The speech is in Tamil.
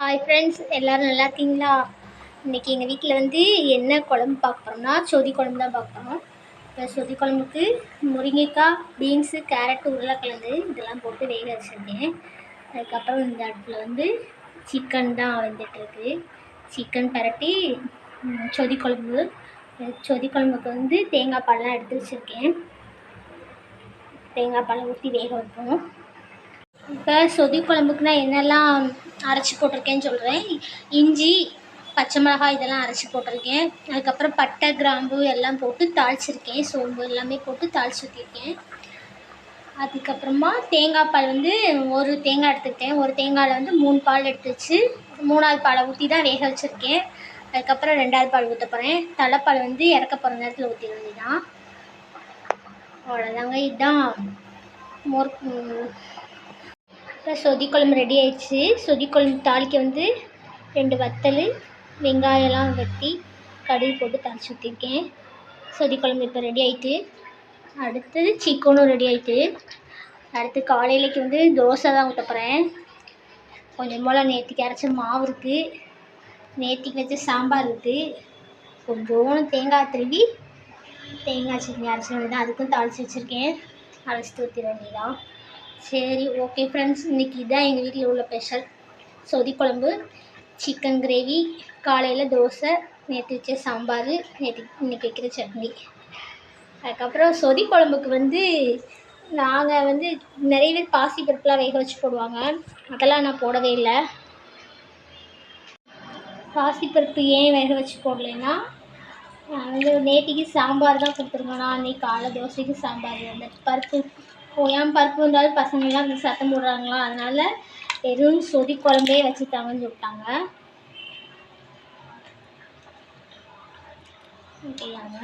ஹாய் ஃப்ரெண்ட்ஸ் எல்லோரும் நல்லா இருக்கீங்களா? இன்றைக்கி எங்கள் வீட்டில் வந்து என்ன குழம்பு பார்க்குறோம்னா சொதி குழம்பு தான் பார்க்குறோம் இப்போ சொதி குழம்புக்கு முருங்கைக்காய் பீன்ஸு கேரட்டு உருளைக்கிழங்கு இதெல்லாம் போட்டு வேக வச்சுருக்கேன். அதுக்கப்புறம் இந்த அடுப்பில் வந்து சிக்கன் தான் வந்துட்டுருக்கு சிக்கன் பரட்டி சொதி குழம்பு. சொதி குழம்புக்கு வந்து தேங்காய் பால்லாம் எடுத்து வச்சுருக்கேன். தேங்காய் பாலை ஊற்றி வேக வைப்போம். இப்போ சொதி குழம்புக்கு நான் என்னெல்லாம் அரைச்சி போட்டிருக்கேன்னு சொல்கிறேன். இஞ்சி பச்சை மிளகாய் இதெல்லாம் அரைச்சி போட்டிருக்கேன். அதுக்கப்புறம் பட்டை கிராம்பு எல்லாம் போட்டு தாளிச்சிருக்கேன். சோம்பு எல்லாமே போட்டு தாளிச்சு ஊற்றிருக்கேன் அதுக்கப்புறமா தேங்காய் பால் வந்து ஒரு தேங்காய் எடுத்துக்கிட்டேன். ஒரு தேங்காயில் வந்து மூணு பால் எடுத்து வச்சு மூணாவது பாலை ஊற்றி தான் வேக வச்சுருக்கேன். அதுக்கப்புறம் ரெண்டாவது பால் ஊற்ற போகிறேன் தலைப்பால் வந்து இறக்க போகிற நேரத்தில் ஊற்றிட வேண்டியதான் அவ்வளோதாங்க இதுதான் மோர் சொதி குழம்பு ரெடி ஆயிடுச்சு. சொதி குழம்பு தாளிக்க வந்து ரெண்டு வத்தல் வெங்காயம்லாம் வெட்டி கடுகு போட்டு தாளிச்சு ஊற்றிருக்கேன் சொதி குழம்பு இப்போ ரெடி ஆகிட்டு அடுத்து சிக்கனும் ரெடி ஆகிட்டு அடுத்து காலையிலைக்கு வந்து தோசை தான் ஊற்ற போகிறேன் கொஞ்சம் போல் நேற்றுக்கு அரைச்ச மாவு இருக்குது நேற்றுக்கு வச்ச சாம்பார் இருக்குது கொஞ்சோன்னு தேங்காய் திருவி தேங்காய் சட்னி அரைச்சி வேண்டியதான் அதுக்கும் தாளித்து வச்சுருக்கேன். அரைச்சிட்டு ஊற்றிட வேண்டியதான் சரி ஓகே ஃப்ரெண்ட்ஸ் இன்றைக்கி இதான் எங்கள் வீட்டில் உள்ள ஸ்பெஷல் சொதி குழம்பு சிக்கன் கிரேவி காலையில் தோசை நேற்று வச்ச சாம்பார் நேற்று இன்றைக்கி வைக்கிற சட்னி. அதுக்கப்புறம் சொதி குழம்புக்கு வந்து நாங்கள் வந்து நிறைய பேர் பாசி பருப்புலாம் வேக வச்சு போடுவாங்க. அதெல்லாம் நான் போடவே இல்லை. பாசிப்பருப்பு ஏன் வேக வச்சு போடலைன்னா வந்து நேற்றுக்கு சாம்பார் தான் கொடுத்துருக்கோம் நான் அன்றைக்கி காலை தோசைக்கு சாம்பார் அந்த பருப்பு ஏன் பருப்பு இருந்தாலும் பசங்களாம் வந்து சத்தம் போடுறாங்களா? அதனால் வெறும் சொதி குழம்பே தவஞ்ச விட்டாங்க ஓகேயாங்க